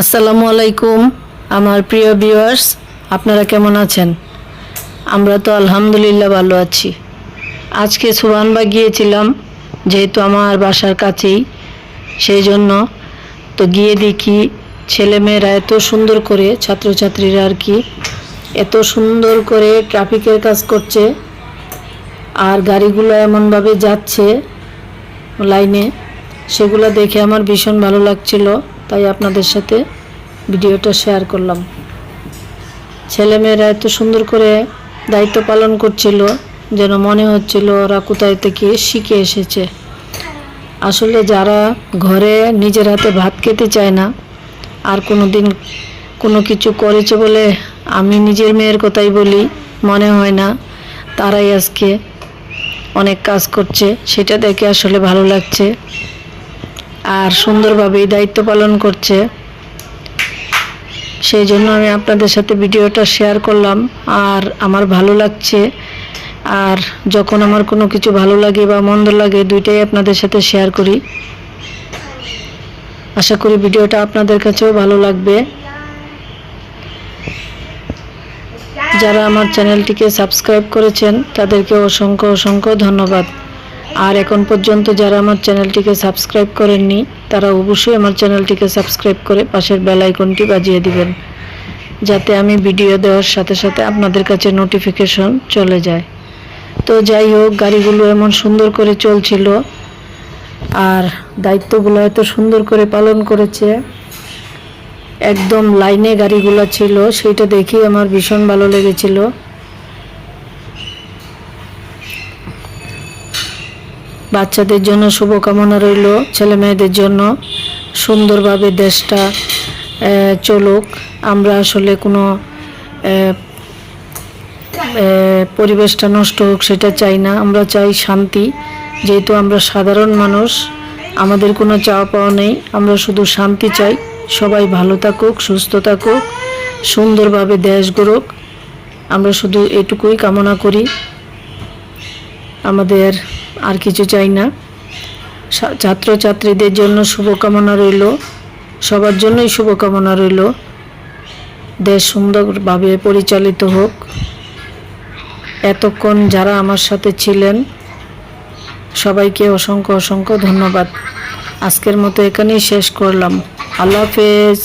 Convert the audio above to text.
আসসালামু আলাইকুম, আমার প্রিয় ভিউয়ার্স আপনারা কেমন আছেন? আমরা তো আলহামদুলিল্লাহ ভালো আছি। আজকে সুবানবা গিয়েছিলাম যেহেতু আমার বাসার কাছেই সেই জন্য তো গিয়ে দেখি ছেলেমেয়েরা এত সুন্দর করে, ছাত্রছাত্রীরা আর কি, এত সুন্দর করে ট্রাফিকের কাজ করছে, আর গাড়িগুলো এমনভাবে যাচ্ছে লাইনে। সেগুলো দেখে আমার ভীষণ ভালো লাগছিল, তাই আপনাদের সাথে ভিডিওটা শেয়ার করলাম। ছেলেমেয়েরা এত সুন্দর করে দায়িত্ব পালন করছিল, যেন মনে হচ্ছিল ওরা কোথায় থেকে শিখে এসেছে। আসলে যারা ঘরে নিজের হাতে ভাত খেতে চায় না, আর কোনো দিন কোনো কিছু করেছে বলে আমি নিজের মেয়ের কথাই বলি, মনে হয় না তারাই আজকে অনেক কাজ করছে, সেটা দেখে আসলে ভালো লাগছে। আর সুন্দরভাবেই দায়িত্ব পালন করছে। সেই জন্য আমি আপনাদের সাথে ভিডিওটা শেয়ার করলাম। আর আমার ভালো লাগছে। আর যখন আমার কোনো কিছু ভালো লাগে বা মন্দ লাগে, দুইটাই আপনাদের সাথে শেয়ার করি। আশা করি ভিডিওটা আপনাদের কাছেও ভালো লাগবে। যারা আমার চ্যানেলটিকে সাবস্ক্রাইব করেছেন, তাদেরকে অসংখ্য অসংখ্য ধন্যবাদ। আর এখন পর্যন্ত যারা আমার চ্যানেলটিকে সাবস্ক্রাইব করেননি, তারা অবশ্যই আমার চ্যানেলটিকে সাবস্ক্রাইব করে পাশের বেল আইকনটি বাজিয়ে দিবেন, যাতে আমি ভিডিও দেওয়ার সাথে সাথে আপনাদের কাছে নোটিফিকেশন চলে যায়। তো যাই হোক, গাড়িগুলো এমন সুন্দর করে চলছিল, আর দায়িত্বগুলো এত সুন্দর করে পালন করেছে। একদম লাইনে গাড়িগুলো ছিল সেটা দেখি আমার ভীষণ ভালো লেগেছিল। বাচ্চাদের জন্য শুভকামনা রইল ছেলে মেয়েদের জন্য। সুন্দরভাবে দেশটা চলুক। আমরা আসলে কোনো পরিবেশটা নষ্ট হোক সেটা চাই না। আমরা চাই শান্তি। যেহেতু আমরা সাধারণ মানুষ, আমাদের কোনো চাওয়া পাওয়া নেই। আমরা শুধু শান্তি চাই। সবাই ভালো থাকুক, সুস্থ থাকুক, সুন্দরভাবে দেশ গড়ুক। আমরা শুধু এটুকুই কামনা করি। আমাদের আর কিছু চাই না। ছাত্রছাত্রীদের জন্য শুভকামনা রইল। সবার জন্যই শুভকামনা রইল। দেশ সুন্দরভাবে পরিচালিত হোক। এতক্ষণ যারা আমার সাথে ছিলেন, সবাইকে অসংখ্য অসংখ্য ধন্যবাদ। আজকের মতো এখানেই শেষ করলাম। আল্লাহ হাফেজ।